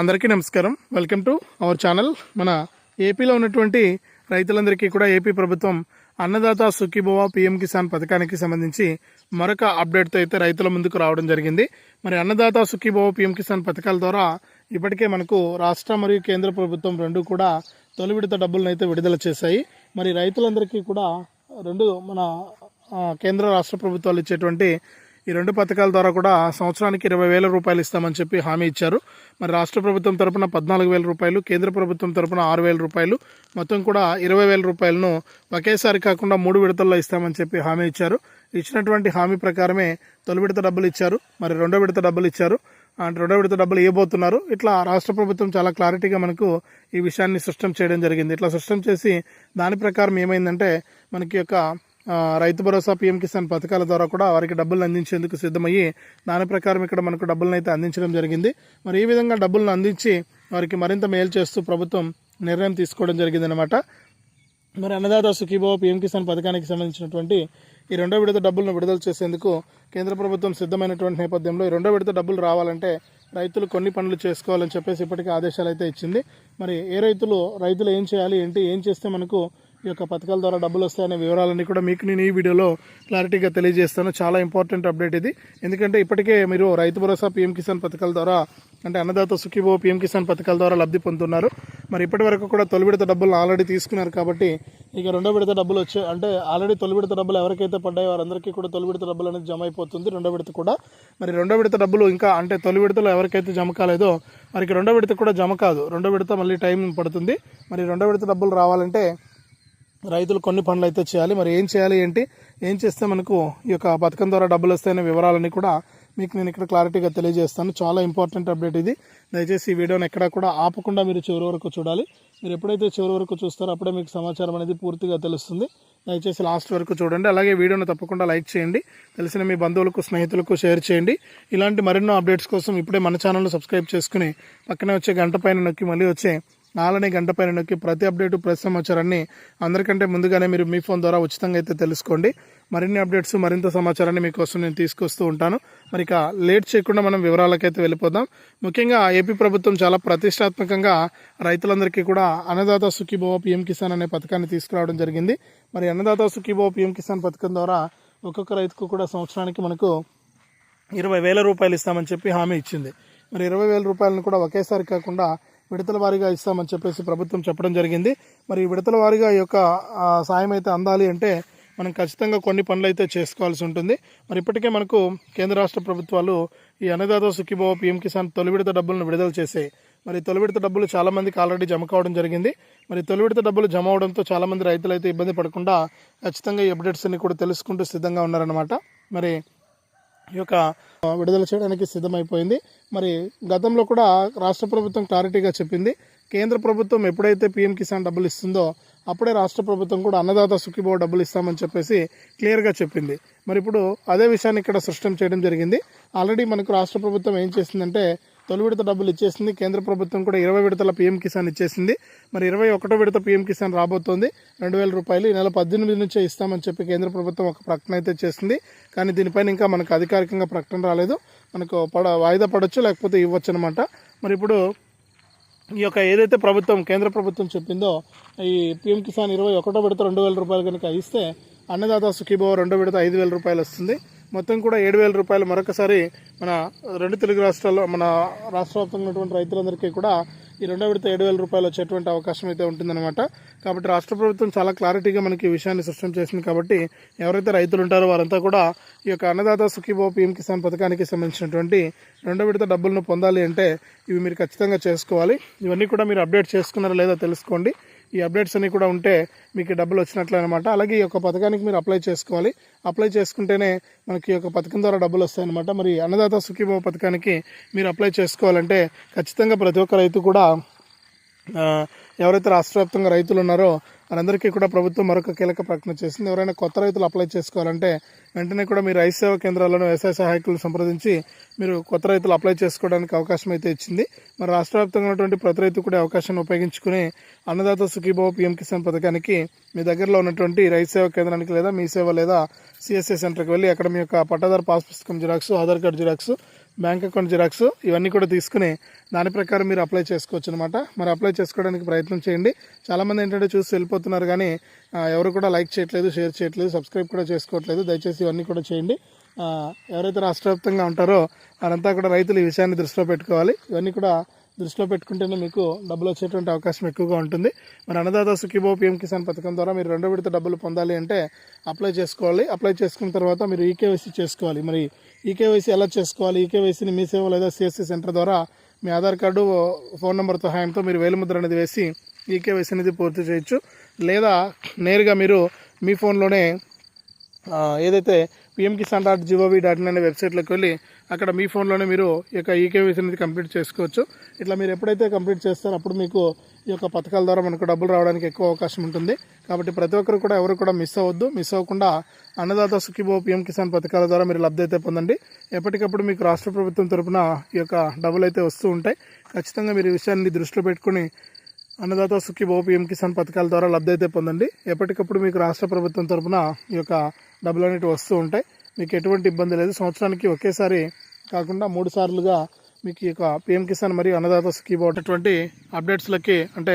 అందరికీ నమస్కారం. Welcome to our channel మన ఏపీలో ఉన్నటువంటి రైతులందరికీ కూడా ఏపీ ప్రభుత్వం అన్నదాత సుఖీభవ పిఎం కిసాన్ పథకానికి సంబంధించి మరొక అప్డేట్తో అయితే రైతుల ముందుకు రావడం జరిగింది. మరి అన్నదాత సుఖీభవ పిఎం కిసాన్ పథకాల ద్వారా ఇప్పటికే మనకు రాష్ట్ర మరియు కేంద్ర ప్రభుత్వం రెండు కూడా తొలి విడత డబ్బులను అయితే విడుదల చేశాయి. మరి రైతులందరికీ కూడా రెండు మన కేంద్ర రాష్ట్ర ప్రభుత్వాలు ఇచ్చేటువంటి ఈ రెండు పథకాల ద్వారా కూడా సంవత్సరానికి ఇరవై వేల రూపాయలు ఇస్తామని చెప్పి హామీ ఇచ్చారు. మరి రాష్ట్ర ప్రభుత్వం తరపున పద్నాలుగు వేల రూపాయలు కేంద్ర ప్రభుత్వం తరపున ఆరు వేల రూపాయలు మొత్తం కూడా ఇరవై వేల రూపాయలను ఒకేసారి కాకుండా మూడు విడతల్లో ఇస్తామని చెప్పి హామీ ఇచ్చారు. ఇచ్చినటువంటి హామీ ప్రకారమే తొలి విడత డబ్బులు ఇచ్చారు మరి రెండో విడత డబ్బులు ఇచ్చారు. అంటే రెండో విడత డబ్బులు ఇవ్వబోతున్నారు. ఇట్లా రాష్ట్ర ప్రభుత్వం చాలా క్లారిటీగా మనకు ఈ విషయాన్ని స్పష్టం చేయడం జరిగింది. ఇట్లా స్పష్టం చేసి దాని ప్రకారం ఏమైందంటే మనకి యొక్క రైతు భరోసా పీఎం కిసాన్ పథకాల ద్వారా కూడా వారికి డబ్బులు అందించేందుకు సిద్ధమయ్యి దాని ప్రకారం ఇక్కడ మనకు డబ్బులను అయితే అందించడం జరిగింది. మరి ఈ విధంగా డబ్బులను అందించి వారికి మరింత మేలు చేస్తూ ప్రభుత్వం నిర్ణయం తీసుకోవడం జరిగిందనమాట మరి అన్నదాత సుఖీభవ పీఎం కిసాన్ పథకానికి సంబంధించినటువంటి ఈ రెండో విడత డబ్బులను విడుదల చేసేందుకు కేంద్ర ప్రభుత్వం సిద్ధమైనటువంటి నేపథ్యంలో ఈ రెండో విడత డబ్బులు రావాలంటే రైతులు కొన్ని పనులు చేసుకోవాలని చెప్పేసి ఇప్పటికే ఆదేశాలు అయితే ఇచ్చింది. మరి ఏ రైతులు రైతులు ఏం చేయాలి ఏంటి ఏం చేస్తే మనకు ఈ యొక్క పథకాల ద్వారా డబ్బులు వస్తాయనే వివరాలన్నీ కూడా మీకు నేను ఈ వీడియోలో క్లారిటీగా తెలియజేస్తాను. చాలా ఇంపార్టెంట్ అప్డేట్ ఇది. ఎందుకంటే ఇప్పటికే మీరు రైతు భరోసా పీఎం కిసాన్ పథకాల ద్వారా అంటే అన్నదాత సుఖీభో పీఎం కిసాన్ పథకాల ద్వారా లబ్ధి పొందుతున్నారు. మరి ఇప్పటి వరకు కూడా తొలి విడత డబ్బులు ఆల్రెడీ తీసుకున్నారు కాబట్టి ఇక రెండో విడత డబ్బులు వచ్చే అంటే ఆల్రెడీ తొలి విడత డబ్బులు ఎవరికైతే పడ్డాయో వారందరికీ కూడా తొలి విడత డబ్బులు అనేది జమ అయిపోతుంది రెండో విడత కూడా. మరి రెండో విడత డబ్బులు ఇంకా అంటే తొలి విడతలో ఎవరికైతే జమ కాలేదో మరికి రెండో విడత కూడా జమ కాదు. రెండో విడత మళ్ళీ టైం పడుతుంది. మరి రెండో విడత డబ్బులు రావాలంటే రైతులు కొన్ని పనులు అయితే చేయాలి. మరి ఏం చేయాలి ఏంటి? ఏం చేస్తే మనకు ఈ యొక్క పథకం ద్వారా డబ్బులు వస్తాయనే వివరాలన్నీ కూడా మీకు నేను ఇక్కడ క్లారిటీగా తెలియజేస్తాను. చాలా ఇంపార్టెంట్ అప్డేట్ ఇది. దయచేసి ఈ వీడియోని ఎక్కడ కూడా ఆపకుండా మీరు చివరి వరకు చూడాలి. మీరు ఎప్పుడైతే చివరి వరకు చూస్తారో అప్పుడే మీకు సమాచారం అనేది పూర్తిగా తెలుస్తుంది. దయచేసి లాస్ట్ వరకు చూడండి. అలాగే వీడియోని తప్పకుండా లైక్ చేయండి. తెలిసిన మీ బంధువులకు స్నేహితులకు షేర్ చేయండి. ఇలాంటి మరెన్నో అప్డేట్స్ కోసం ఇప్పుడే మన ఛానల్ను సబ్స్క్రైబ్ చేసుకుని పక్కనే వచ్చే గంట పైన నొక్కి మళ్ళీ వచ్చే నాలని గంట పైన నొక్కి ప్రతి అప్డేటు ప్రతి సమాచారాన్ని అందరికంటే ముందుగానే మీరు మీ ఫోన్ ద్వారా ఉచితంగా అయితే తెలుసుకోండి. మరిన్ని అప్డేట్స్ మరింత సమాచారాన్ని మీకోసం నేను తీసుకొస్తూ ఉంటాను. మరి ఇక లేట్ చేయకుండా మనం వివరాలకైతే వెళ్ళిపోదాం. ముఖ్యంగా ఏపీ ప్రభుత్వం చాలా ప్రతిష్టాత్మకంగా రైతులందరికీ కూడా అన్నదాత సుఖీభవ పిఎం కిసాన్ అనే పథకాన్ని తీసుకురావడం జరిగింది. మరి అన్నదాత సుఖీభవ పిఎం కిసాన్ పథకం ద్వారా ఒక్కొక్క రైతుకు కూడా సంవత్సరానికి మనకు ఇరవై వేల రూపాయలు ఇస్తామని చెప్పి హామీ ఇచ్చింది. మరి ఇరవై వేల రూపాయలను కూడా ఒకేసారి కాకుండా విడతల వారీగా ఇస్తామని చెప్పేసి ప్రభుత్వం చెప్పడం జరిగింది. మరి ఈ విడతల వారీగా ఈ యొక్క సాయం అయితే అందాలి అంటే మనం ఖచ్చితంగా కొన్ని పనులు అయితే చేసుకోవాల్సి ఉంటుంది. మరి ఇప్పటికే మనకు కేంద్ర రాష్ట్ర ప్రభుత్వాలు ఈ అన్నదాత సుఖీభావ పిఎం కిసాన్ తొలి విడత డబ్బులను విడుదల చేసే మరి తొలి విడత డబ్బులు చాలామందికి ఆల్రెడీ జమ కావడం జరిగింది. మరి తొలి విడత డబ్బులు జమ అవడంతో చాలామంది రైతులు అయితే ఇబ్బంది పడకుండా ఖచ్చితంగా ఈ అప్డేట్స్ అన్ని కూడా తెలుసుకుంటూ సిద్ధంగా ఉన్నారనమాట మరి ఈ యొక్క విడుదల చేయడానికి సిద్ధమైపోయింది. మరి గతంలో కూడా రాష్ట్ర ప్రభుత్వం క్లారిటీగా చెప్పింది. కేంద్ర ప్రభుత్వం ఎప్పుడైతే పీఎం కిసాన్ డబ్బులు ఇస్తుందో అప్పుడే రాష్ట్ర ప్రభుత్వం కూడా అన్నదాత సుఖీభావ డబ్బులు ఇస్తామని చెప్పేసి క్లియర్గా చెప్పింది. మరి ఇప్పుడు అదే విషయాన్ని ఇక్కడ సృష్టం చేయడం జరిగింది. ఆల్రెడీ మనకు రాష్ట్ర ప్రభుత్వం ఏం చేసిందంటే తొలి విడత డబ్బులు ఇచ్చేసింది. కేంద్ర ప్రభుత్వం కూడా ఇరవై విడతల పీఎం కిసాన్ ఇచ్చేసింది. మరి ఇరవై ఒకటో విడత పీఎం కిసాన్ రాబోతోంది. రెండు వేల రూపాయలు ఈ నెల పద్దెనిమిది నుంచే ఇస్తామని చెప్పి కేంద్ర ప్రభుత్వం ఒక ప్రకటన అయితే చేసింది. కానీ దీనిపైన ఇంకా మనకు అధికారికంగా ప్రకటన రాలేదు. మనకు పడ వాయిదా పడవచ్చు లేకపోతే ఇవ్వచ్చు అనమాట మరి ఇప్పుడు ఈ యొక్క ఏదైతే ప్రభుత్వం కేంద్ర ప్రభుత్వం చెప్పిందో ఈ పిఎం కిసాన్ ఇరవై ఒకటో విడత రెండు వేల రూపాయలు కనుక ఇస్తే అన్నదాత సుఖీభవ రెండో విడత ఐదు వేల రూపాయలు వస్తుంది. మొత్తం కూడా ఏడు వేల రూపాయలు. మరొకసారి మన రెండు తెలుగు రాష్ట్రాల్లో మన రాష్ట్ర వ్యాప్తంగా ఉన్నటువంటి రైతులందరికీ కూడా ఈ రెండో విడత ఏడు వేల రూపాయలు వచ్చేటువంటి అవకాశం అయితే ఉంటుందన్నమాట. కాబట్టి రాష్ట్ర ప్రభుత్వం చాలా క్లారిటీగా మనకి ఈ విషయాన్ని స్పష్టం చేసింది కాబట్టి ఎవరైతే రైతులు ఉంటారో వారంతా కూడా ఈ యొక్క అన్నదాత సుఖీబో పీఎం కిసాన్ పథకానికి సంబంధించినటువంటి రెండో విడత డబ్బులను పొందాలి అంటే ఇవి మీరు ఖచ్చితంగా చేసుకోవాలి. ఇవన్నీ కూడా మీరు అప్డేట్ చేసుకున్నారో లేదో తెలుసుకోండి. ఈ అప్డేట్స్ అన్ని కూడా ఉంటే మీకు డబ్బులు వచ్చినట్లు అనమాట అలాగే ఈ యొక్క పథకానికి మీరు అప్లై చేసుకోవాలి. అప్లై చేసుకుంటేనే మనకి ఈ యొక్క పథకం ద్వారా డబ్బులు వస్తాయన్నమాట. మరి అన్నదాత సుఖీభవ పథకానికి మీరు అప్లై చేసుకోవాలంటే ఖచ్చితంగా ప్రతి ఒక్క రైతు కూడా ఎవరైతే రాష్ట్ర వ్యాప్తంగా రైతులు ఉన్నారో వారందరికీ కూడా ప్రభుత్వం మరొక కీలక ప్రకటన చేసింది. ఎవరైనా కొత్త రైతులు అప్లై చేసుకోవాలంటే వెంటనే కూడా మీరు రైతు సేవా కేంద్రాలను వ్యవసాయ సహాయకులు సంప్రదించి మీరు కొత్త రైతులు అప్లై చేసుకోవడానికి అవకాశం అయితే ఇచ్చింది. మరి రాష్ట్ర వ్యాప్తంగా ఉన్నటువంటి ప్రతి రైతు కూడా అవకాశాన్ని ఉపయోగించుకుని అన్నదాత సుఖీభావ పిఎం కిసాన్ పథకానికి మీ దగ్గరలో ఉన్నటువంటి రైతు సేవా కేంద్రానికి లేదా మీ సేవ లేదా సిఎస్ఏ సెంటర్కి వెళ్ళి అక్కడ మీ యొక్క పట్టాదారు పాస్ పుస్తకం xerox Aadhaar card xerox bank account xerox ఇవన్నీ కూడా తీసుకుని దాని ప్రకారం మీరు అప్లై చేసుకోవచ్చు అనమాట మరి అప్లై చేసుకోవడానికి ప్రయత్నం చేయండి. చాలామంది ఏంటంటే చూసి వెళ్ళిపోతున్నారు కానీ ఎవరు కూడా లైక్ చేయట్లేదు షేర్ చేయట్లేదు సబ్స్క్రైబ్ కూడా చేసుకోవట్లేదు. దయచేసి ఇవన్నీ కూడా చేయండి. ఎవరైతే రాష్ట్ర వ్యాప్తంగా ఉంటారో వారంతా కూడా రైతులు ఈ విషయాన్ని దృష్టిలో పెట్టుకోవాలి. ఇవన్నీ కూడా దృష్టిలో పెట్టుకుంటేనే మీకు డబ్బులు వచ్చేటువంటి అవకాశం ఎక్కువగా ఉంటుంది. మరి అన్నదాత సుఖీబో పిఎం కిసాన్ పథకం ద్వారా మీరు రెండో విడత డబ్బులు పొందాలి అంటే అప్లై చేసుకోవాలి. అప్లై చేసుకున్న తర్వాత మీరు ఈకేవైసీ చేసుకోవాలి. మరి ఈకేవైసీ ఎలా చేసుకోవాలి? ఈకేవైసీని మీ సేవ లేదా సిఎస్సి సెంటర్ ద్వారా మీ ఆధార్ కార్డు ఫోన్ నెంబర్ సహాయంతో మీరు వేలిముద్ర అనేది వేసి ఈకేవైసీ అనేది పూర్తి చేయొచ్చు. లేదా నేరుగా మీరు మీ ఫోన్లోనే ఏదైతే PM Kisan dot GOV dot in అనే వెబ్సైట్లోకి వెళ్ళి అక్కడ మీ ఫోన్లోనే మీరు ఈ యొక్క ఈకేవైసీ అనేది కంప్లీట్ చేసుకోవచ్చు. ఇట్లా మీరు ఎప్పుడైతే కంప్లీట్ చేస్తారో అప్పుడు మీకు ఈ యొక్క పథకాల ద్వారా మనకు డబ్బులు రావడానికి ఎక్కువ అవకాశం ఉంటుంది. కాబట్టి ప్రతి ఒక్కరు కూడా ఎవరు కూడా మిస్ అవ్వద్దు. మిస్ అవ్వకుండా అన్నదాత సుఖీభో పిఎం కిసాన్ పథకాల ద్వారా మీరు లబ్ధి అయితే పొందండి. ఎప్పటికప్పుడు మీకు రాష్ట్ర ప్రభుత్వం తరపున ఈ యొక్క డబ్బులు అయితే వస్తూ ఉంటాయి. ఖచ్చితంగా మీరు ఈ విషయాన్ని దృష్టిలో పెట్టుకుని అన్నదాత సుఖీబో పిఎం కిసాన్ పథకాల ద్వారా లబ్ధి అయితే పొందండి. ఎప్పటికప్పుడు మీకు రాష్ట్ర ప్రభుత్వం తరపున ఈ యొక్క డబ్బులు అనేవి వస్తూ ఉంటాయి. మీకు ఎటువంటి ఇబ్బంది లేదు. సంవత్సరానికి ఒకేసారి కాకుండా మూడు సార్లుగా మీకు ఈ యొక్క పిఎం కిసాన్ మరియు అన్నదాత స్కీమ్ అటువంటి అప్డేట్స్లకి అంటే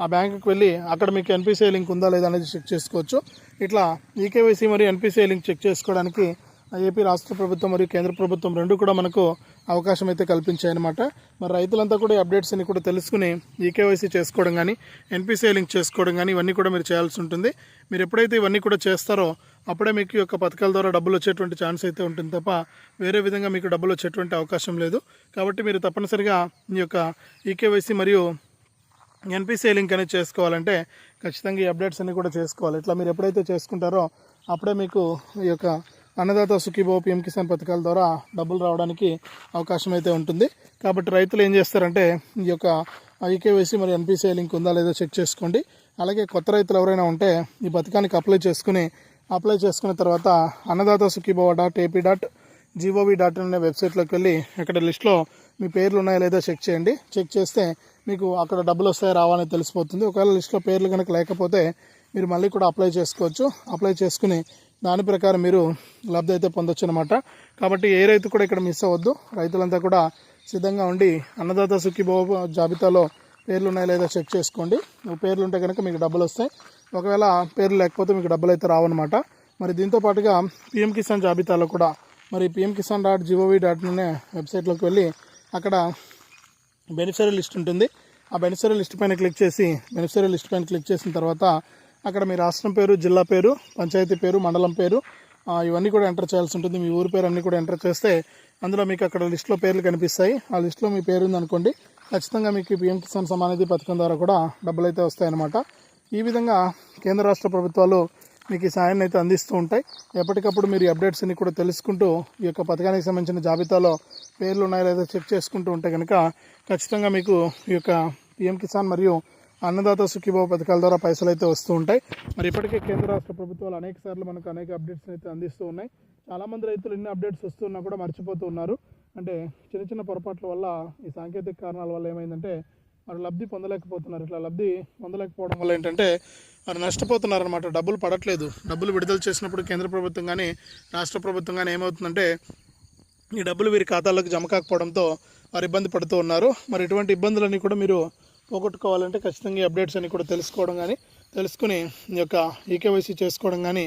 ఆ బ్యాంకుకి వెళ్ళి అక్కడ మీకు ఎన్పిసిఐ లింక్ ఉందా లేదా అనేది చెక్ చేసుకోవచ్చు. ఇట్లా ఈకేవైసీ మరియు ఎన్పిసిఐ లింక్ చెక్ చేసుకోవడానికి ఏపీ రాష్ట్ర ప్రభుత్వం మరియు కేంద్ర ప్రభుత్వం రెండు కూడా మనకు అవకాశం అయితే కల్పించాయన్నమాట. మరి రైతులంతా కూడా ఈ అప్డేట్స్ అన్ని కూడా తెలుసుకుని ఈకేవైసీ చేసుకోవడం కానీ ఎన్పిసిఐ లింక్ చేసుకోవడం కానీ ఇవన్నీ కూడా మీరు చేయాల్సి ఉంటుంది. మీరు ఎప్పుడైతే ఇవన్నీ కూడా చేస్తారో అప్పుడే మీకు ఈ యొక్క పథకాల ద్వారా డబ్బులు వచ్చేటువంటి ఛాన్స్ అయితే ఉంటుంది తప్ప వేరే విధంగా మీకు డబ్బులు వచ్చేటువంటి అవకాశం లేదు. కాబట్టి మీరు తప్పనిసరిగా ఈ యొక్క ఈకేవైసీ మరియు ఎన్పిసిఐ లింక్ అనేది చేసుకోవాలంటే ఖచ్చితంగా ఈ అప్డేట్స్ అన్ని కూడా చేసుకోవాలి. ఇట్లా మీరు ఎప్పుడైతే చేసుకుంటారో అప్పుడే మీకు ఈ యొక్క అన్నదాత సుఖీభో పిఎం కిసాన్ పథకాల ద్వారా డబ్బులు రావడానికి అవకాశం అయితే ఉంటుంది. కాబట్టి రైతులు ఏం చేస్తారంటే ఈ యొక్క ఐకేవైసీ మరి ఎన్పిసిఐ లింక్ ఉందా లేదో చెక్ చేసుకోండి. అలాగే కొత్త రైతులు ఎవరైనా ఉంటే ఈ పథకానికి అప్లై చేసుకుని అప్లై చేసుకున్న తర్వాత Annadata Sukhibhava dot AP dot GOV dot in అనే వెబ్సైట్లోకి వెళ్ళి అక్కడ లిస్ట్లో మీ పేర్లు ఉన్నాయో లేదో చెక్ చేయండి. చెక్ చేస్తే మీకు అక్కడ డబ్బులు వస్తాయో రావాలని తెలిసిపోతుంది. ఒకవేళ లిస్ట్లో పేర్లు కనుక లేకపోతే మీరు మళ్ళీ కూడా అప్లై చేసుకోవచ్చు. అప్లై చేసుకుని దాని ప్రకారం మీరు లబ్ధి అయితే పొందొచ్చు అనమాట కాబట్టి ఏ రైతు కూడా ఇక్కడ మిస్ అవ్వద్దు. రైతులంతా కూడా సిద్ధంగా ఉండి అన్నదాత సుఖీభవ జాబితాలో పేర్లు ఉన్నాయో లేదో చెక్ చేసుకోండి. పేర్లు ఉంటే కనుక మీకు డబ్బులు వస్తాయి. ఒకవేళ పేర్లు లేకపోతే మీకు డబ్బులు అయితే రావన్నమాట. మరి దీంతో పాటుగా పిఎం కిసాన్ జాబితాలో కూడా మరి PM Kisan dot GOV dot అనే వెబ్సైట్లోకి వెళ్ళి అక్కడ బెనిఫిషరీ లిస్ట్ ఉంటుంది. ఆ బెనిఫిషరీ లిస్ట్ పైన క్లిక్ చేసి బెనిఫిషరీ లిస్ట్ పైన క్లిక్ చేసిన తర్వాత అక్కడ మీ రాష్ట్రం పేరు జిల్లా పేరు పంచాయతీ పేరు మండలం పేరు ఇవన్నీ కూడా ఎంటర్ చేయాల్సి ఉంటుంది. మీ ఊరి పేరు అన్నీ కూడా ఎంటర్ చేస్తే అందులో మీకు అక్కడ లిస్ట్లో పేర్లు కనిపిస్తాయి. ఆ లిస్ట్లో మీ పేరు ఉందనుకోండి ఖచ్చితంగా మీకు పిఎం కిసాన్ సమానిధి పథకం ద్వారా కూడా డబ్బులు అయితే వస్తాయన్నమాట. ఈ విధంగా కేంద్ర రాష్ట్ర ప్రభుత్వాలు మీకు ఈ సాయాన్ని అయితే అందిస్తూ ఉంటాయి. ఎప్పటికప్పుడు మీరు అప్డేట్స్ అన్ని కూడా తెలుసుకుంటూ ఈ యొక్క పథకానికి సంబంధించిన జాబితాలో పేర్లు ఉన్నాయో లేదో చెక్ చేసుకుంటూ ఉంటే కనుక ఖచ్చితంగా మీకు ఈ యొక్క పిఎం కిసాన్ మరియు అన్నదాత సుఖీభావ పథకాల ద్వారా పైసలు అయితే వస్తూ ఉంటాయి. మరి ఇప్పటికే కేంద్ర రాష్ట్ర ప్రభుత్వాలు అనేక సార్లు మనకు అనేక అప్డేట్స్ అయితే అందిస్తూ ఉన్నాయి. చాలామంది రైతులు ఎన్ని అప్డేట్స్ వస్తున్నా కూడా మర్చిపోతూ ఉన్నారు. అంటే చిన్న చిన్న పొరపాట్ల వల్ల ఈ సాంకేతిక కారణాల వల్ల ఏమైందంటే వారు లబ్ధి పొందలేకపోతున్నారు. ఇట్లా లబ్ధి పొందలేకపోవడం వల్ల ఏంటంటే వారు నష్టపోతున్నారు అనమాట డబ్బులు పడట్లేదు. డబ్బులు విడుదల చేసినప్పుడు కేంద్ర ప్రభుత్వం కానీ రాష్ట్ర ప్రభుత్వం కానీ ఏమవుతుందంటే ఈ డబ్బులు వీరి ఖాతాలకు జమ కాకపోవడంతో వారు ఇబ్బంది పడుతూ ఉన్నారు. మరి ఇటువంటి ఇబ్బందులన్నీ కూడా మీరు పోగొట్టుకోవాలంటే ఖచ్చితంగా అప్డేట్స్ అని కూడా తెలుసుకోవడం కానీ తెలుసుకుని ఈ యొక్క ఈకేవైసీ చేసుకోవడం కానీ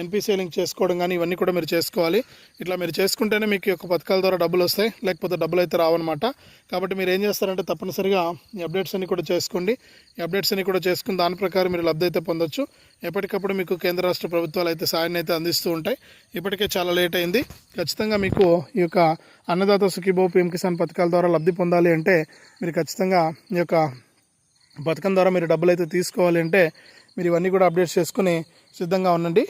ఎన్పిసిఐ లింక్ చేసుకోవడం కానీ ఇవన్నీ కూడా మీరు చేసుకోవాలి. ఇట్లా మీరు చేసుకుంటేనే మీకు యొక్క పథకాల ద్వారా డబ్బులు వస్తాయి. లేకపోతే డబ్బులు అయితే రావన్నమాట. కాబట్టి మీరు ఏం చేస్తారంటే తప్పనిసరిగా ఈ అప్డేట్స్ అన్ని కూడా చేసుకోండి. ఈ అప్డేట్స్ అన్ని కూడా చేసుకుని దాని ప్రకారం మీరు లబ్ధి అయితే పొందొచ్చు. ఎప్పటికప్పుడు మీకు కేంద్ర రాష్ట్ర ప్రభుత్వాలు అయితే సాయాన్ని అయితే అందిస్తూ ఉంటాయి. ఇప్పటికే చాలా లేట్ అయింది. ఖచ్చితంగా మీకు ఈ యొక్క అన్నదాత సుఖీభో పీఎం కిసాన్ పథకాల ద్వారా లబ్ధి పొందాలి అంటే మీరు ఖచ్చితంగా ఈ యొక్క పథకం ద్వారా మీరు డబ్బులు అయితే తీసుకోవాలి అంటే మీరు ఇవన్నీ కూడా అప్డేట్ చేసుకుని సిద్ధంగా ఉండండి.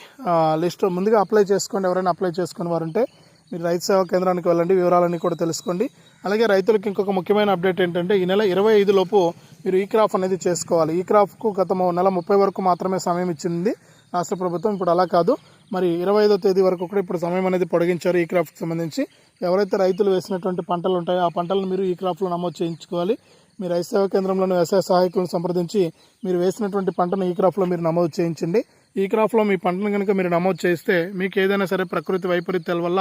లిస్ట్ ముందుగా అప్లై చేసుకోండి. ఎవరైనా అప్లై చేసుకుని వారంటే మీరు రైతు సేవా కేంద్రానికి వెళ్ళండి. వివరాలన్నీ కూడా తెలుసుకోండి. అలాగే రైతులకు ఇంకొక ముఖ్యమైన అప్డేట్ ఏంటంటే ఈ నెల ఇరవై ఐదు లోపు మీరు ఈ క్రాప్ అనేది చేసుకోవాలి. ఈ క్రాప్కు గత నెల ముప్పై వరకు మాత్రమే సమయం ఇచ్చింది రాష్ట్ర ప్రభుత్వం. ఇప్పుడు అలా కాదు. మరి ఇరవై ఐదో తేదీ వరకు కూడా ఇప్పుడు సమయం అనేది పొడిగించారు ఈ క్రాప్కి సంబంధించి. ఎవరైతే రైతులు వేసినటువంటి పంటలు ఉంటాయో ఆ పంటలను మీరు ఈ క్రాప్లో నమోదు చేయించుకోవాలి. మీ రైతు సేవా కేంద్రంలోని వ్యవసాయ సహాయకులను సంప్రదించి మీరు వేసినటువంటి పంటను ఈ క్రాప్లో మీరు నమోదు చేయించండి. ఈ క్రాప్లో మీ పంటను కనుక మీరు నమోదు చేస్తే మీకు ఏదైనా సరే ప్రకృతి వైపరీత్యాల వల్ల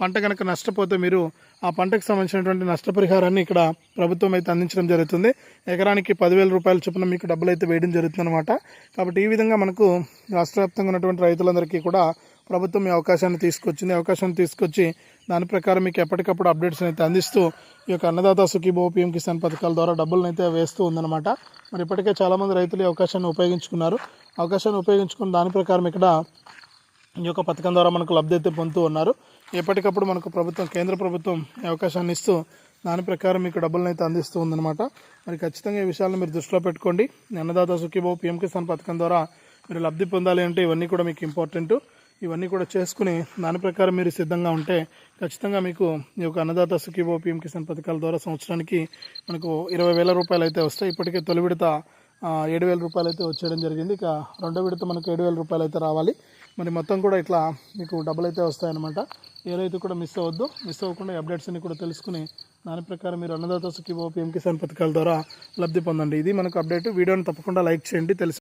పంట కనుక నష్టపోతే మీరు ఆ పంటకు సంబంధించినటువంటి నష్టపరిహారాన్ని ఇక్కడ ప్రభుత్వం అయితే అందించడం జరుగుతుంది. ఎకరానికి పదివేల రూపాయల చొప్పున మీకు డబ్బులు అయితే వేయడం జరుగుతుంది అనమాట కాబట్టి ఈ విధంగా మనకు రాష్ట్ర వ్యాప్తంగా ఉన్నటువంటి రైతులందరికీ కూడా ప్రభుత్వం ఈ అవకాశాన్ని తీసుకొచ్చింది. అవకాశం అవకాశాన్ని తీసుకొచ్చి దాని ప్రకారం మీకు ఎప్పటికప్పుడు అప్డేట్స్ అయితే అందిస్తూ ఈ యొక్క అన్నదాత సుఖీభో పిఎం కిసాన్ పథకాల ద్వారా డబ్బులను అయితే వేస్తూ ఉందన్నమాట. మరి ఇప్పటికే చాలామంది రైతులు ఈ అవకాశాన్ని ఉపయోగించుకున్నారు. అవకాశాన్ని ఉపయోగించుకున్న దాని ప్రకారం ఇక్కడ ఈ యొక్క పథకం ద్వారా మనకు లబ్ధి అయితే పొందుతూ ఉన్నారు. ఎప్పటికప్పుడు మనకు ప్రభుత్వం కేంద్ర ప్రభుత్వం ఈ అవకాశాన్ని ఇస్తూ దాని ప్రకారం మీకు డబ్బులను అయితే అందిస్తూ ఉందన్నమాట. మరి ఖచ్చితంగా ఈ విషయాలను మీరు దృష్టిలో పెట్టుకోండి. అన్నదాత సుఖీభో పిఎం కిసాన్ పథకం ద్వారా మీరు లబ్ధి పొందాలి అంటే ఇవన్నీ కూడా మీకు ఇంపార్టెంట్ ఇవన్నీ కూడా చేసుకుని దాని ప్రకారం మీరు సిద్ధంగా ఉంటే ఖచ్చితంగా మీకు ఈ యొక్క అన్నదాత సుఖీభో పిఎం కిసాన్ పథకాల ద్వారా సంవత్సరానికి మనకు ఇరవై వేల రూపాయలు అయితే వస్తాయి. ఇప్పటికే తొలి విడత ఏడు వేల రూపాయలు అయితే వచ్చేయడం జరిగింది. ఇక రెండో విడత మనకు ఏడు వేల రూపాయలు అయితే రావాలి. మరి మొత్తం కూడా ఇట్లా మీకు డబ్బులు అయితే వస్తాయన్నమాట. ఏ రైతు కూడా మిస్ అవ్వద్దు. మిస్ అవ్వకుండా అప్డేట్స్ అన్ని కూడా తెలుసుకుని దాని ప్రకారం మీరు అన్నదాత సుఖీభో పిఎం కిసాన్ పథకాల ద్వారా లబ్ధి పొందండి. ఇది మనకు అప్డేట్ వీడియోని తప్పకుండా లైక్ చేయండి. తెలుసు